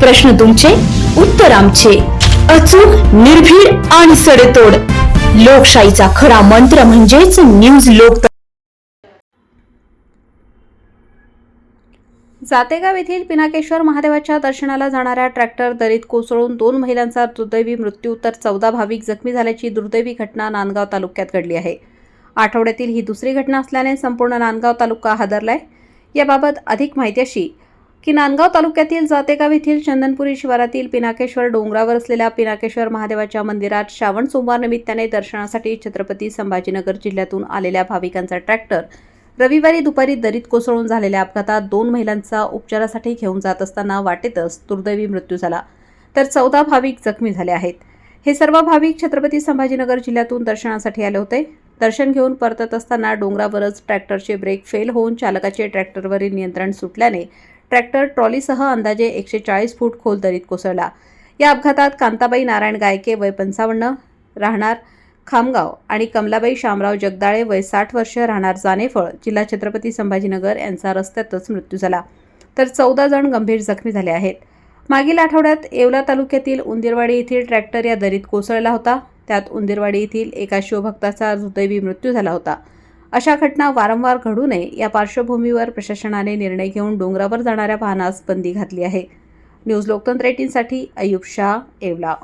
प्रश्न तुमचे उत्तर आमचे. अचूक निर्भीड आणि सडेतोड. लोकशाहीचा खरा मंत्र म्हणजेच न्यूज लोक जातेगाव येथील पिनाकेश्वर महादेवाच्या दर्शनाला जाणाऱ्या ट्रॅक्टर दरीत कोसळून दोन महिलांचा दुर्दैवी मृत्यू तर चौदा भाविक जखमी झाल्याची दुर्दैवी घटना नांदगाव तालुक्यात घडली आहे. आठवड्यातील ही दुसरी घटना असल्याने संपूर्ण नांदगाव तालुका हादरलाय. याबाबत अधिक माहिती अशी की नांदगाव तालुक्यातील जातेगाव येथील चंदनपुरी शिवारातील पिनाकेश्वर डोंगरावर असलेल्या पिनाकेश्वर महादेवाच्या मंदिरात श्रावण सोमवार निमित्ताने दर्शनासाठी छत्रपती संभाजीनगर जिल्ह्यातून आलेल्या भाविकांचा ट्रॅक्टर रविवारी दुपारी दरीत कोसळून झालेल्या अपघातात दोन महिलांचा उपचारासाठी घेऊन जात असताना वाटेतच दुर्दैवी मृत्यू झाला. तर चौदा भाविक जखमी झाले आहेत. हे सर्व भाविक छत्रपती संभाजीनगर जिल्ह्यातून दर्शनासाठी आले होते. दर्शन घेऊन परतत असताना डोंगरावरच ट्रॅक्टरचे ब्रेक फेल होऊन चालकाचे ट्रॅक्टरवरील नियंत्रण सुटल्याने ट्रॅक्टर ट्रॉलीसह अंदाजे एकशे चाळीस फूट खोल दरीत कोसळला. या अपघातात कांताबाई नारायण गायके वय पंचावन्न राहणार खामगाव आणि कमलाबाई शामराव जगदाळे वय साठ वर्ष राहणार जानेफळ जिल्हा छत्रपती संभाजीनगर यांचा रस्त्यातच मृत्यू झाला. तर चौदा जण गंभीर जखमी झाले आहेत. मागील आठवड्यात येवला तालुक्यातील उंदीरवाडी येथील ट्रॅक्टर या दरीत कोसळला होता. त्यात उंदीरवाडी येथील एका शिवभक्ताचा दुर्दैवी मृत्यू झाला होता. अशा घटना वारंवार घडू नये या पार्श्वभूमीवर प्रशासनाने निर्णय घेऊन डोंगरावर जाणाऱ्या वाहनास बंदी घातली आहे. न्यूज लोकतंत्र एटीनसाठी अयुब शाह येवला.